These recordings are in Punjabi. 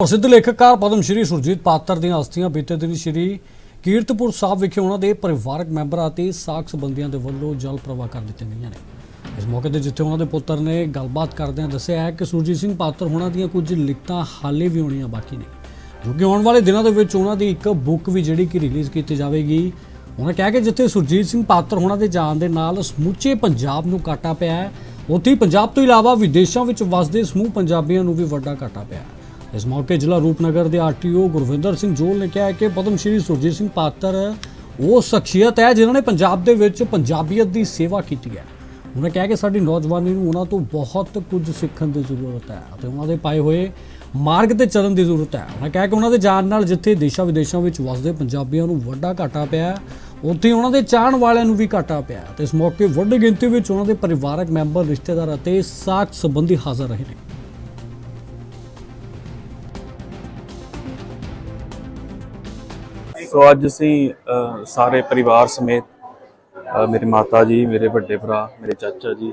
ਪ੍ਰਸਿੱਧ ਲੇਖਕਕਾਰ ਪਦਮ ਸ਼੍ਰੀ ਸੁਰਜੀਤ ਪਾਤਰ ਦੀਆਂ ਅਸਥੀਆਂ ਬੀਤੇ ਦਿਨ ਸ਼੍ਰੀ ਕੀਰਤਪੁਰ ਸਾਹਿਬ ਵਿਖੇ ਉਹਨਾਂ ਦੇ ਪਰਿਵਾਰਕ ਮੈਂਬਰਾਂ ਅਤੇ ਸਾਕ ਸੰਬੰਧੀਆਂ ਦੇ ਵੱਲੋਂ ਜਲ ਪ੍ਰਵਾਹ ਕਰ ਦਿੱਤੀਆਂ ਗਈਆਂ ਨੇ। ਇਸ ਮੌਕੇ ਤੇ ਜਿੱਥੇ ਉਹਨਾਂ ਦੇ ਪੁੱਤਰ ਨੇ ਗੱਲਬਾਤ ਕਰਦਿਆਂ ਦੱਸਿਆ ਹੈ ਕਿ ਸੁਰਜੀਤ ਸਿੰਘ ਪਾਤਰ ਹੋਣਾ ਦੀਆਂ ਕੁਝ ਲਿਖਤਾਂ ਹਾਲੇ ਵੀ ਹੋਣੀਆਂ ਬਾਕੀ ਨੇ। ਜੋ ਕਿ ਆਉਣ ਵਾਲੇ ਦਿਨਾਂ ਦੇ ਵਿੱਚ ਉਹਨਾਂ ਦੀ ਇੱਕ ਬੁੱਕ ਵੀ ਜਿਹੜੀ ਕਿ ਰਿਲੀਜ਼ ਕੀਤੀ ਜਾਵੇਗੀ। ਉਹਨਾਂ ਕਿਹਾ ਕਿ ਜਿੱਥੇ ਸੁਰਜੀਤ ਸਿੰਘ ਪਾਤਰ ਹੋਣਾ ਦੇ ਜਾਣ ਦੇ ਨਾਲ ਸਮੁੱਚੇ ਪੰਜਾਬ ਨੂੰ ਘਾਟਾ ਪਿਆ ਹੈ, ਉੱਥੇ ਹੀ ਪੰਜਾਬ ਤੋਂ ਇਲਾਵਾ ਵਿਦੇਸ਼ਾਂ ਵਿੱਚ ਵਸਦੇ ਸਮੂਹ ਪੰਜਾਬੀਆਂ ਨੂੰ ਵੀ ਵੱਡਾ ਘਾਟਾ ਪਿਆ ਹੈ। ਇਸ ਮੌਕੇ ਜ਼ਿਲ੍ਹਾ ਰੂਪਨਗਰ ਦੇ ਆਰਟੀਓ ਗੁਰਵਿੰਦਰ ਸਿੰਘ ਜੋਲ ਨੇ ਕਿਹਾ ਕਿ ਪਦਮ ਸ਼੍ਰੀ ਸੁਰਜੀਤ ਸਿੰਘ ਪਾਤਰ, ਉਹ ਸ਼ਖਸੀਅਤ ਹੈ ਜਿਨ੍ਹਾਂ ਨੇ ਪੰਜਾਬ ਦੇ ਵਿੱਚ ਪੰਜਾਬੀਅਤ ਦੀ ਸੇਵਾ ਕੀਤੀ ਹੈ। ਉਹਨਾਂ ਕਿਹਾ ਕਿ ਸਾਡੀ ਨੌਜਵਾਨੀ ਨੂੰ ਉਹਨਾਂ ਤੋਂ ਬਹੁਤ ਕੁਝ ਸਿੱਖਣ ਦੀ ਜ਼ਰੂਰਤ ਹੈ ਅਤੇ ਉਹਨਾਂ ਦੇ ਪਾਏ ਹੋਏ ਮਾਰਗ ਤੇ ਚੱਲਣ ਦੀ ਜ਼ਰੂਰਤ ਹੈ। ਉਹਨਾਂ ਕਿਹਾ ਕਿ ਉਹਨਾਂ ਦੇ ਜਾਣ ਨਾਲ ਜਿੱਥੇ ਦੇਸ਼ਾਂ ਵਿਦੇਸ਼ਾਂ ਵਿੱਚ ਵਸਦੇ ਪੰਜਾਬੀਆਂ ਨੂੰ ਵੱਡਾ ਘਾਟਾ ਪਿਆ ਉੱਥੇ ਉਹਨਾਂ ਦੇ ਚਾਹਣ ਵਾਲਿਆਂ ਨੂੰ ਵੀ ਘਾਟਾ ਪਿਆ ਹੈ। ਤੇ ਇਸ ਮੌਕੇ ਵੱਡੀ ਗਿਣਤੀ ਵਿੱਚ ਉਹਨਾਂ ਦੇ ਪਰਿਵਾਰਕ ਮੈਂਬਰ, ਰਿਸ਼ਤੇਦਾਰ ਅਤੇ ਸਾਥ ਸੰਬੰਧੀ ਹਾਜ਼ਰ ਰਹੇ ਨੇ। ਸੋ ਅੱਜ ਅਸੀਂ ਅ, ਸਾਰੇ ਪਰਿਵਾਰ ਸਮੇਤ ਅ, ਮੇਰੀ ਮਾਤਾ ਜੀ ਮੇਰੇ ਵੱਡੇ ਭਰਾ ਮੇਰੇ ਚਾਚਾ ਜੀ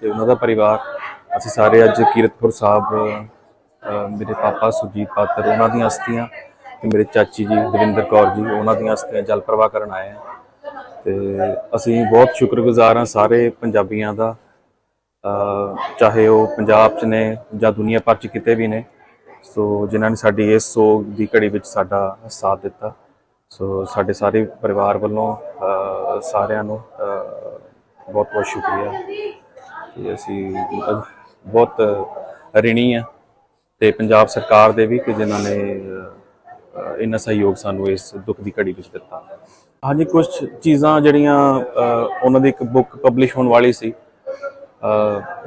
ਤੇ ਉਹਨਾਂ ਦਾ ਪਰਿਵਾਰ ਅਸੀਂ ਸਾਰੇ ਅੱਜ ਕੀਰਤਪੁਰ ਸਾਹਿਬ ਅ, ਮੇਰੇ ਪਾਪਾ ਸੁਜੀਤ ਪਾਤਰ ਉਹਨਾਂ ਦੀਆਂ ਅਸਥੀਆਂ ਤੇ ਮੇਰੇ ਚਾਚੀ ਜੀ ਦਵਿੰਦਰ ਕੌਰ ਜੀ ਉਹਨਾਂ ਦੀਆਂ ਅਸਥੀਆਂ ਜਲ ਪ੍ਰਵਾਹ ਕਰਨ ਆਏ ਹਾਂ। ਤੇ ਅਸੀਂ ਬਹੁਤ ਸ਼ੁਕਰਗੁਜ਼ਾਰ ਹਾਂ ਸਾਰੇ ਪੰਜਾਬੀਆਂ ਦਾ ਅ, ਚਾਹੇ ਉਹ ਪੰਜਾਬ 'ਚ ਨੇ ਜਾਂ ਦੁਨੀਆ ਭਰ 'ਚ ਕਿਤੇ ਵੀ ਨੇ। ਸੋ ਜਿਨ੍ਹਾਂ ਨੇ ਸਾਡੀ ਇਸ ਸੋਗ ਦੀ ਘੜੀ ਵਿੱਚ ਸਾਡਾ ਸਾਥ ਦਿੱਤਾ। ਸੋ ਸਾਡੇ ਸਾਰੇ ਪਰਿਵਾਰ ਵੱਲੋਂ ਸਾਰਿਆਂ ਨੂੰ ਬਹੁਤ ਬਹੁਤ ਸ਼ੁਕਰੀਆ ਕਿ ਅਸੀਂ ਬਹੁਤ ਰਿਣੀ ਆ ਤੇ ਪੰਜਾਬ ਸਰਕਾਰ ਦੇ ਵੀ ਕਿ ਜਿਨ੍ਹਾਂ ਨੇ ਇੰਨਾ ਸਹਿਯੋਗ ਸਾਨੂੰ ਇਸ ਦੁੱਖ ਦੀ ਘੜੀ ਵਿੱਚ ਦਿੱਤਾ। ਹਾਂਜੀ ਕੁਝ ਚੀਜ਼ਾਂ ਜਿਹੜੀਆਂ ਉਹਨਾਂ ਦੀ ਇੱਕ ਬੁੱਕ ਪਬਲਿਸ਼ ਹੋਣ ਵਾਲੀ ਸੀ।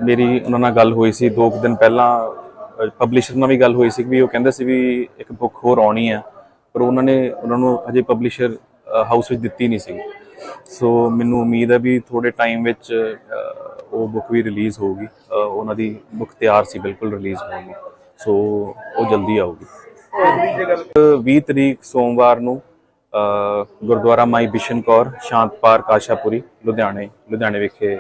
ਮੇਰੀ ਉਹਨਾਂ ਨਾਲ ਗੱਲ ਹੋਈ ਸੀ ਦੋ ਕੁ ਦਿਨ ਪਹਿਲਾਂ। ਪਬਲਿਸ਼ਰ ਨਾਲ ਵੀ ਗੱਲ ਹੋਈ ਸੀ ਵੀ ਉਹ ਕਹਿੰਦੇ ਸੀ ਵੀ ਇੱਕ ਬੁੱਕ ਹੋਰ ਆਉਣੀ ਆ। ਪਰ ਉਹਨਾਂ ਨੇ, ਉਹਨਾਂ ਨੂੰ ਹਜੇ ਪਬਲਿਸ਼ਰ ਹਾਊਸ ਵਿੱਚ ਦਿੱਤੀ ਨਹੀਂ ਸੀ। ਸੋ ਮੈਨੂੰ ਉਮੀਦ ਹੈ ਵੀ ਥੋੜੇ ਟਾਈਮ ਵਿੱਚ ਉਹ ਬੁੱਕ ਵੀ ਰਿਲੀਜ਼ ਹੋਊਗੀ। ਉਹਨਾਂ ਦੀ ਬੁੱਕ ਤਿਆਰ ਸੀ, ਬਿਲਕੁਲ ਰਿਲੀਜ਼ ਹੋਣ ਨੂੰ। ਸੋ ਉਹ ਜਲਦੀ ਆਊਗੀ। 20 ਤਰੀਕ ਸੋਮਵਾਰ ਨੂੰ ਗੁਰਦੁਆਰਾ ਮਾਈ ਬਿਸ਼ਨ ਕੌਰ, ਸ਼ਾਂਤ ਪਾਰਕ ਆਸ਼ਾਪੁਰੀ ਲੁਧਿਆਣੇ ਲੁਧਿਆਣੇ ਵਿਖੇ